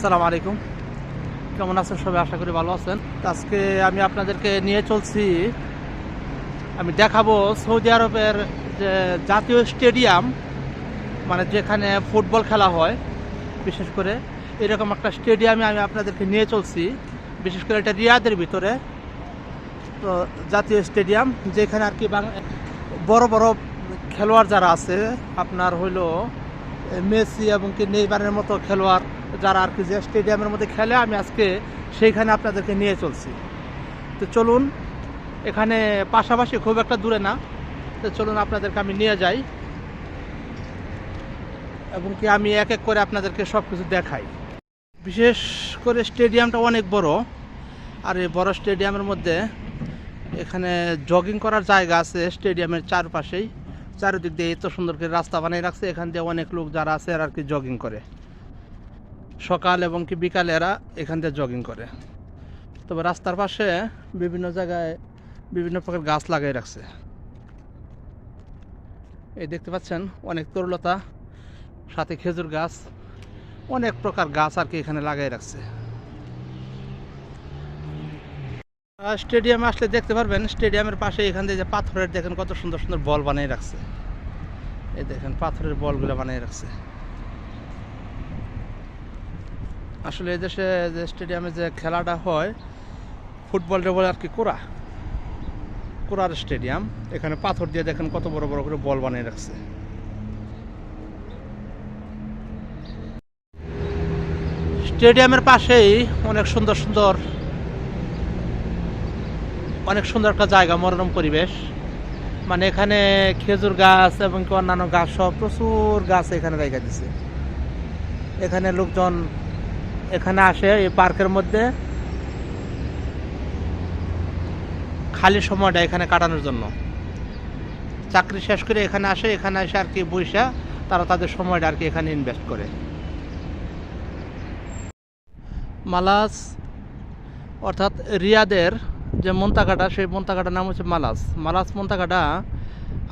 আসসালামু আলাইকুম। কেমন আছেন সবাই? আশা করি ভালো আছেন। আজকে আমি আপনাদেরকে নিয়ে চলছি। আমি দেখাবো সৌদি আরবের যে জাতীয় স্টেডিয়াম মানে যেখানে ফুটবল খেলা হয়, বিশেষ করে এরকম একটা স্টেডিয়ামে আমি আপনাদেরকে নিয়ে চলছি। বিশেষ করে এটা রিয়াদের ভিতরে। তো জাতীয় স্টেডিয়াম, যেখানে আর কি বড় বড় খেলোয়াড় যারা আছে, আপনার হইল মেসি এবং কি নেইমারের মতো খেলোয়াড় যারা আর কি যে স্টেডিয়ামের মধ্যে খেলে, আমি আজকে সেইখানে আপনাদেরকে নিয়ে চলছি। তো চলুন, এখানে পাশাপাশি খুব একটা দূরে না। তো চলুন, আপনাদেরকে আমি নিয়ে যাই এবং কি আমি এক এক করে আপনাদেরকে সব কিছু দেখাই। বিশেষ করে স্টেডিয়ামটা অনেক বড়, আর এই বড় স্টেডিয়ামের মধ্যে এখানে জগিং করার জায়গা আছে স্টেডিয়ামের চারপাশেই। চারিদিক দিয়ে এত সুন্দর করে রাস্তা বানিয়ে রাখছে, এখান দিয়ে অনেক লোক যারা আছে আর কি জগিং করে। সকাল এবং কি বিকালে এরা এখান দিয়ে জগিং করে। তবে রাস্তার পাশে বিভিন্ন জায়গায় বিভিন্ন প্রকার গাছ লাগিয়ে রাখছে। এই দেখতে পাচ্ছেন, অনেক তরুলতা, সাথে খেজুর গাছ, অনেক প্রকার গাছ আর কি এখানে লাগিয়ে রাখছে। স্টেডিয়ামে আসলে দেখতে পারবেন, স্টেডিয়ামের পাশে এখান থেকে যে পাথরের দেখেন কত সুন্দর সুন্দর বল বানিয়ে রাখছে। এই দেখেন, পাথরের বলগুলো বানিয়ে রাখছে। আসলে এই দেশে, যে স্টেডিয়ামে যে খেলাটা হয় ফুটবলটা বলে আর কি কোরা। কোরার স্টেডিয়াম, এখানে পাথর দিয়ে দেখেন কত বড় বড় করে বল বানিয়ে রাখছে। স্টেডিয়ামের পাশেই অনেক সুন্দর সুন্দর, অনেক সুন্দর একটা জায়গা, মনোরম পরিবেশ। মানে এখানে খেজুর গাছ এবং অন্যান্য গাছ সব প্রচুর গাছ এখানে দেখা দিছে। এখানে লোকজন এখানে আসে এই পার্কের মধ্যে। খালি সময়টা এখানে কাটানোর জন্য। চাকরি শেষ করে এখানে আসে, এখানে এসে আর কি বৈশা তারা তাদের সময়টা আর কি এখানে ইনভেস্ট করে। মালাস, অর্থাৎ রিয়াদের যে মন্তাকাটা সেই মন্তাকাটার নাম হচ্ছে মালাস। মালাস মন্তাকাটা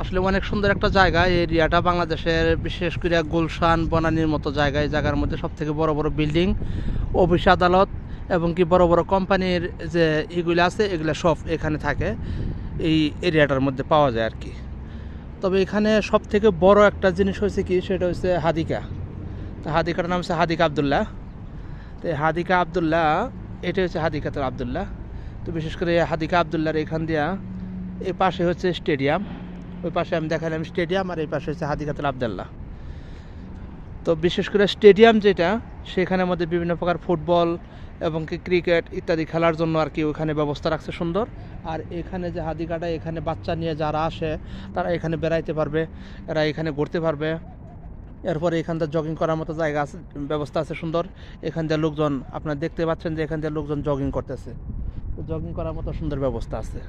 আসলে অনেক সুন্দর একটা জায়গা। এই এরিয়াটা বাংলাদেশের বিশেষ করে গুলশান, বনানীর মতো জায়গা। এই জায়গার মধ্যে সব থেকে বড় বড় বিল্ডিং, অফিস, আদালত এবং কি বড় বড় কোম্পানির যে এগুলো আছে, এগুলো সব এখানে থাকে। এই এরিয়াটার মধ্যে পাওয়া যায় আর কি তবে এখানে সব থেকে বড় একটা জিনিস হয়েছে কি? সেটা হচ্ছে হাদিকা। তো হাদিকাটার নাম হচ্ছে হাদিকা আবদুল্লাহ। তো হাদিকা আবদুল্লাহ এটা হচ্ছে হাদিকাতুল আবদুল্লাহ। তো বিশেষ করে হাদিকা আবদুল্লাহর এখান দিয়া এই পাশে হচ্ছে স্টেডিয়াম। ওই পাশে আমি দেখালাম স্টেডিয়াম আর এই পাশে হচ্ছে হাদিকাতুল আবদুল্লাহ। তো বিশেষ করে স্টেডিয়াম যেটা, সেখানের মধ্যে বিভিন্ন প্রকার ফুটবল এবং কি ক্রিকেট ইত্যাদি খেলার জন্য আর কি ওখানে ব্যবস্থা রাখছে সুন্দর। আর এখানে যে হাদিকাটা, এখানে বাচ্চা নিয়ে যারা আসে, তারা এখানে বেড়াইতে পারবে, এরা এখানে ঘুরতে পারবে। এরপরে এখান থেকে জগিং করার মতো জায়গা আছে, ব্যবস্থা আছে সুন্দর। এখান দিয়ে লোকজন, আপনারা দেখতে পাচ্ছেন যে এখান দিয়ে লোকজন জগিং করতেছে। জগিং করার মতো সুন্দর ব্যবস্থা আছে।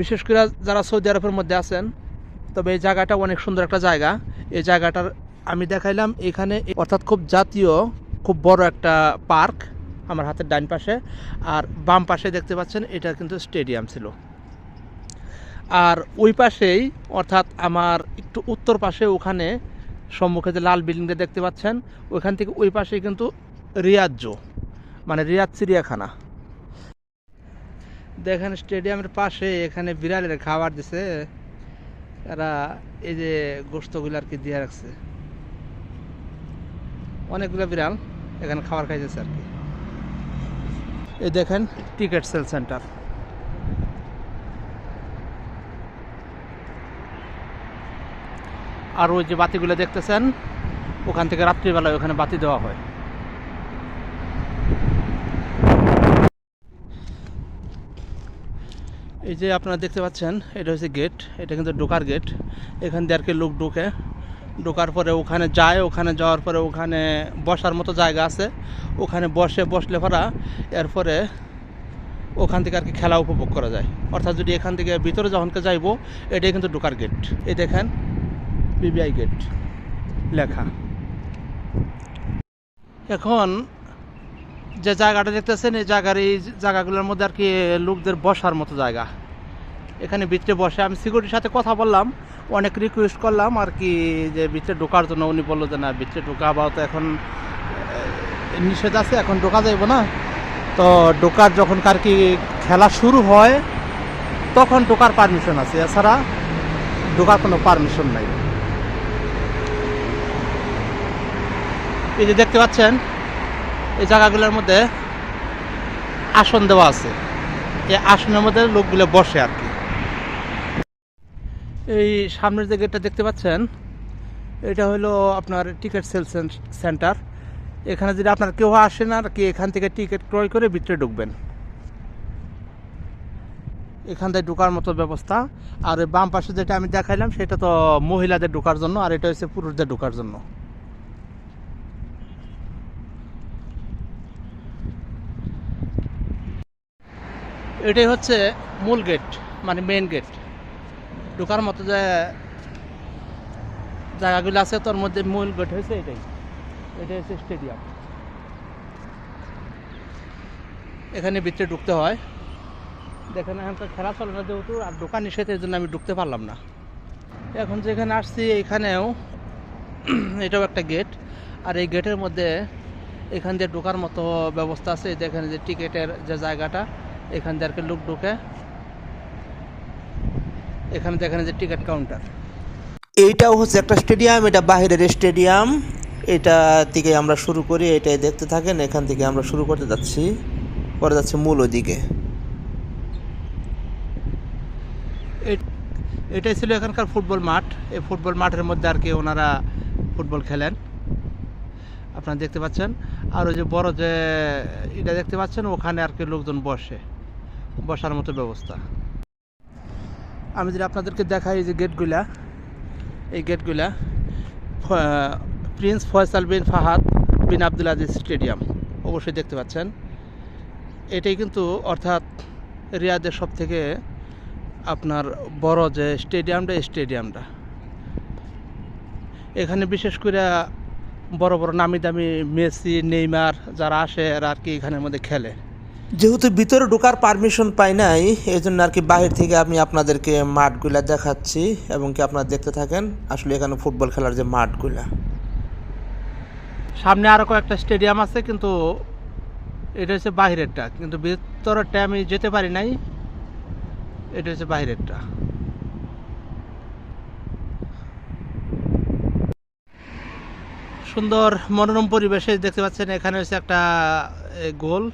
বিশেষ করে যারা সৌদি আরবের মধ্যে আছেন, তবে এই জায়গাটা অনেক সুন্দর একটা জায়গা। এই জায়গাটার আমি দেখাইলাম, এখানে অর্থাৎ খুব জাতীয়, খুব বড় একটা পার্ক আমার হাতের ডান পাশে। আর বাম পাশে দেখতে পাচ্ছেন, এটা কিন্তু স্টেডিয়াম ছিল। আর ওই পাশেই, অর্থাৎ আমার একটু উত্তর পাশে ওখানে সম্মুখে যে লাল বিল্ডিংটা দেখতে পাচ্ছেন ওইখান থেকে ওই পাশেই কিন্তু রিয়াদ জো মানে রিয়াদ চিড়িয়াখানা। দেখেন স্টেডিয়ামের পাশে এখানে বিড়ালের খাবার দিছে। এরা এই যে গোস্তগুলো আর কি দিয়ে রাখছে। অনেকগুলো বিড়াল এখানে খাবার খাইতেছে আর কি। এই দেখেন, টিকিট সেল সেন্টার। আর ওই যে বাতিগুলো দেখতেছেন, ওখান থেকে রাত্রিবেলায় ওখানে বাতি দেওয়া হয়। এই যে আপনারা দেখতে পাচ্ছেন, এটা হচ্ছে গেট এটা কিন্তু ঢোকার গেট এখান দিয়ে আর কি লোক ঢোকে। ঢোকার পরে ওখানে যায়, ওখানে যাওয়ার পরে ওখানে বসার মতো জায়গা আছে। ওখানে বসে, বসলে পরা, এরপরে ওখান থেকে আর কি খেলা উপভোগ করা যায়। অর্থাৎ যদি এখান থেকে ভিতরে যখনকে যাইবো, এটাই কিন্তু ঢোকার গেট এই দেখেন বিবিআই গেট লেখা। এখন যে জায়গাটা দেখতেছেন, এই জায়গার এই জায়গাগুলোর মধ্যে আর কি লোকদের বসার মতো জায়গা। এখানে ভিতরে বসে আমি সিকিউরিটির সাথে কথা বললাম, অনেক রিকোয়েস্ট করলাম আর কি যে ভিতরে ঢোকার জন্য। উনি বলল যে, না, ভিতরে ঢোকা বা তো এখন নিষেধ আছে, এখন ঢোকা যাইব না। তো ঢোকার যখন কার কি খেলা শুরু হয়, তখন ঢোকার পারমিশন আছে। এছাড়া ঢোকার কোনো পারমিশন নাই। এই যে দেখতে পাচ্ছেন এই জায়গাগুলোর মধ্যে আসন দেওয়া আছে। এই আসনের মধ্যে লোকগুলো বসে আর কি। এই সামনের যে গেটটা দেখতে পাচ্ছেন, এটা হলো আপনার টিকিট সেল সেন্টার। এখানে যদি আপনার কেউ আসেন আর কি এখান থেকে টিকিট ক্রয় করে ভিতরে ঢুকবেন। এখান থেকে ঢোকার মতো ব্যবস্থা। আর বাম পাশে যেটা আমি দেখাইলাম, সেটা তো মহিলাদের ঢোকার জন্য, আর এটা হচ্ছে পুরুষদের ঢোকার জন্য। এটাই হচ্ছে মূল গেট মানে মেন গেট ঢোকার মতো যে জায়গাগুলো আছে, তোর মধ্যে মূল গেট হয়েছে এটাই। এটাই হচ্ছে স্টেডিয়াম এখানে ভিতরে ঢুকতে হয়। দেখেন, এখানকার খেলা চলে না যেহেতু, আর দোকান নিষেধের জন্য আমি ঢুকতে পারলাম না। এখন যেখানে আসছি এখানেও এটাও একটা গেট আর এই গেটের মধ্যে এখান দিয়ে ঢোকার মতো ব্যবস্থা আছে। এই দেখেন যে টিকিটের যে জায়গাটা এখান দিয়ে আর কি লোক ঢুকে। এখানে দেখেন যে টিকিট কাউন্টার। এইটাও হচ্ছে একটা স্টেডিয়াম এটা বাহিরের স্টেডিয়াম। এটা থেকে আমরা শুরু করি এটাই দেখতে থাকেন এখান থেকে আমরা শুরু করতে যাচ্ছি। পরে যাচ্ছে মূল ওদিকে এটাই ছিল এখানকার ফুটবল মাঠ। এই ফুটবল মাঠের মধ্যে আর কি ওনারা ফুটবল খেলেন। আপনারা দেখতে পাচ্ছেন। আর ওই যে বড় যে এটা দেখতে পাচ্ছেন ওখানে আর কি লোকজন বসে। বসার মতো ব্যবস্থা। আমি যদি আপনাদেরকে দেখাই যে গেটগুলা, এই গেটগুলা Prince Faisal bin Fahad bin Abdul Aziz stadium, অবশ্যই দেখতে পাচ্ছেন। এটাই কিন্তু অর্থাৎ রিয়াদের সব থেকে আপনার বড় যে স্টেডিয়ামটা স্টেডিয়ামটা। এখানে বিশেষ করে বড় বড় নামি দামি মেসি, নেইমার যারা আসে আর কি এখানের মধ্যে খেলে। যেহেতু ভিতরে ঢোকার পারমিশন পাই নাই এই জন্য আর কি বাহির থেকে আমি আপনাদেরকে মাঠগুলা দেখাচ্ছি এবং কি আপনারা দেখতে থাকেন আসলে এখানে ফুটবল খেলার যে মাঠগুলা। সামনে আরও কয়েকটা স্টেডিয়াম আছে, কিন্তু এটা হচ্ছে বাহিরেরটা। কিন্তু ভিতরেরটা আমি যেতে পারি নাই, এটা হচ্ছে বাহিরেরটা। সুন্দর মনোরম পরিবেশে দেখতে পাচ্ছেন, এখানে হচ্ছে একটা গোল।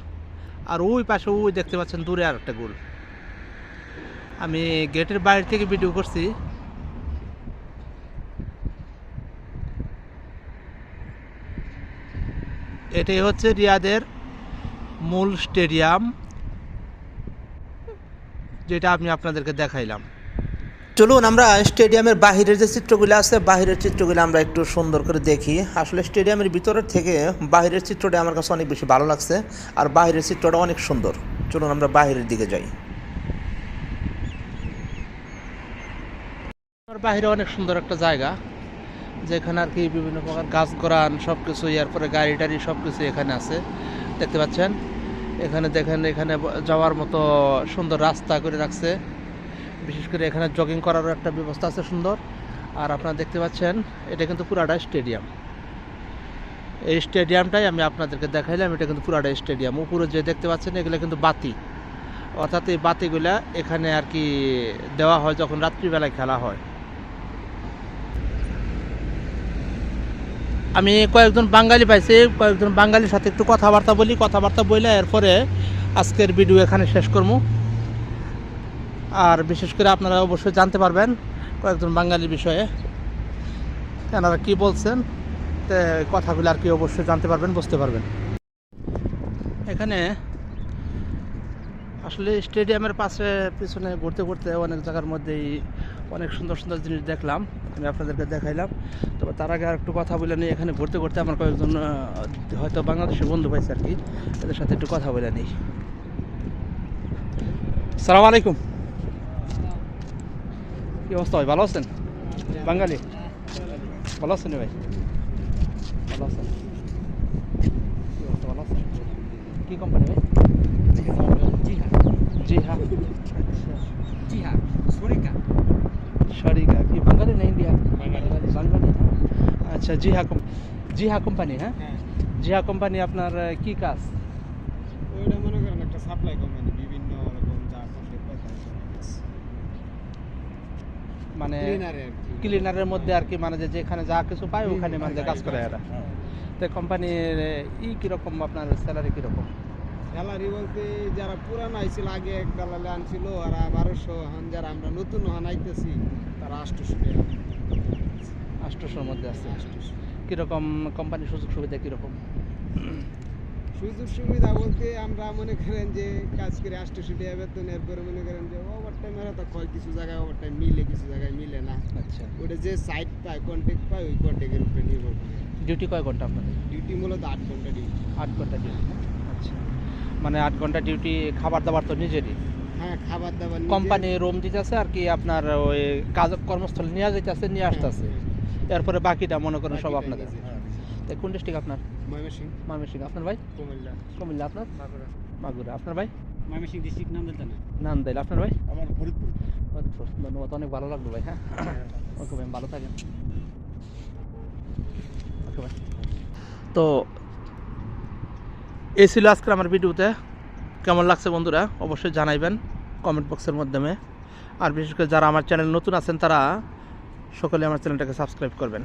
আর ওই পাশে ওই দেখতে পাচ্ছেন দূরে আর একটা গোল। আমি গেটের বাইরে থেকে ভিডিও করছি। এটাই হচ্ছে রিয়াদের মূল স্টেডিয়াম, যেটা আমি আপনাদেরকে দেখাইলাম। চলুন আমরা স্টেডিয়ামের বাহিরের যে চিত্রগুলো আছে, বাহিরের চিত্রগুলো আমরা একটু সুন্দর করে দেখি। আসলে স্টেডিয়ামের ভিতরের থেকে বাহিরের চিত্রটা আমার কাছে অনেক বেশি ভালো লাগছে, আর বাহিরের চিত্রটা অনেক সুন্দর। চলুন আমরা বাহিরের দিকে যাই। বাইরে অনেক সুন্দর একটা জায়গা, যেখানে আর কি বিভিন্ন প্রকার গাছ গোড়ান সব কিছু এরপরে গাড়ি টাড়ি সব কিছু এখানে আছে। দেখতে পাচ্ছেন? এখানে দেখেন, এখানে যাওয়ার মতো সুন্দর রাস্তা করে রাখছে। বিশেষ করে এখানে জগিং করারও একটা ব্যবস্থা আছে সুন্দর। আর আপনারা দেখতে পাচ্ছেন, এটা কিন্তু পুরাটা স্টেডিয়াম। এই স্টেডিয়ামটাই আমি আপনাদেরকে দেখাইলাম, এটা কিন্তু পুরাটা স্টেডিয়াম। উপরে যে দেখতে পাচ্ছেন, এগুলো কিন্তু বাতি। অর্থাৎ এই বাতিগুলা এখানে আর কি দেওয়া হয় যখন রাত্রিবেলায় খেলা হয়। আমি কয়েকজন বাঙালি পাইছি, কয়েকজন বাঙালির সাথে একটু কথাবার্তা বলি। কথাবার্তা বলে এরপরে আজকের ভিডিও এখানে শেষ করব। আর বিশেষ করে আপনারা অবশ্যই জানতে পারবেন কয়েকজন বাঙালির বিষয়ে। এনারা কি বলছেন? তে কথাগুলো আর কি অবশ্যই জানতে পারবেন, বুঝতে পারবেন। এখানে আসলে স্টেডিয়ামের পাশে, পিছনে ঘুরতে ঘুরতে অনেক জায়গার মধ্যেই অনেক সুন্দর সুন্দর জিনিস দেখলাম। আমি আপনাদেরকে দেখাইলাম। তবে তার আগে আর একটু কথা বলে নিই। এখানে ঘুরতে ঘুরতে আমার কয়েকজন হয়তো বাংলাদেশের বন্ধু পাইছে আর কি। এদের সাথে একটু কথা বলে নিই। সালাম আলাইকুম। কি অবস্থা ভাই ভালো আছেন? বাঙালি? ভালো আছেন ভাই? ভালো আছেন? কি কোম্পানি ভাই জি হ্যাঁ জি হ্যাঁ জি হ্যাঁ সরিকা। সরিকা। কি বাঙালি না ইন্ডিয়া আচ্ছা জি হ্যাঁ জি হ্যাঁ? কোম্পানি হ্যাঁ। জি হ্যাঁ কোম্পানি আপনার কি কাজ? ওইটা মনে করেন একটা সাপ্লাই কোম্পানি মানে ক্লিনারের মধ্যে আর কি মানে যে যেখানে যা কিছু পায় ওখানে মানে কাজ করে এরা। তো কোম্পানির ই কীরকম আপনার স্যালারি কীরকম? স্যালারি বলতে যারা পুরানো আইছিল আগে এক দালালে আনছিল আর বারোশো এখন যারা আমরা নতুন হন আইতেছি তারা টাকা। আষ্টশোর মধ্যে আছে। আটশোশো। কীরকম কোম্পানির সুযোগ সুবিধা কীরকম? সুযোগ সুবিধা বলতে আমরা মনে করেন যে কাজ করে আটশোশো টাকা বেতন এরপরে মনে করেন যে ওভার টাইমের তো কয় কিছু জায়গায় ওভার টাইম মিলে কিছু জায়গায় মিলে না। আচ্ছা। ওটা যে সাইট পায় কন্ট্যাক্ট পায় ওই কন্ট্যাক্টের উপরে নির্ভর করে। ডিউটি কয় ঘণ্টা আপনাদের? ডিউটি মূলত আট ঘণ্টা ডিউটি আট ঘণ্টা ডিউটি আচ্ছা। মানে আট ঘণ্টা ডিউটি খাবার দাবার তো নিজেরই? হ্যাঁ খাবার দাবার কোম্পানি রুম দিতেছে আর কি আপনার ওই কাজ কর্মস্থলে নিয়ে যাইতেছে নিয়ে আসতেছে। এরপরে বাকিটা মনে করেন সব আপনাদের। কোন ডিস্ট্রিক্ট আপনার? ময়মনসিংহ ময়মনসিংহ আপনার ভাই? কুমিল্লা। কুমিল্লা আপনার? মাগুরা আপনার ভাই? ময়মনসিংহ ডিস্ট্রিক্ট আপনার ভাই? আমার ফরিদপুর। ফরিদপুর। ধন্যবাদ অনেক ভালো লাগল ভাই হ্যাঁ? ওকে ভাই ভালো থাকেন। ওকে ভাই। তো এই ছিল আজকে আমার ভিডিওতে। কেমন লাগছে বন্ধুরা? অবশ্যই জানাইবেন কমেন্ট বক্সের মাধ্যমে। আর বিশেষ করে যারা আমার চ্যানেল নতুন আছেন তারা সকলে আমার চ্যানেলটাকে সাবস্ক্রাইব করবেন।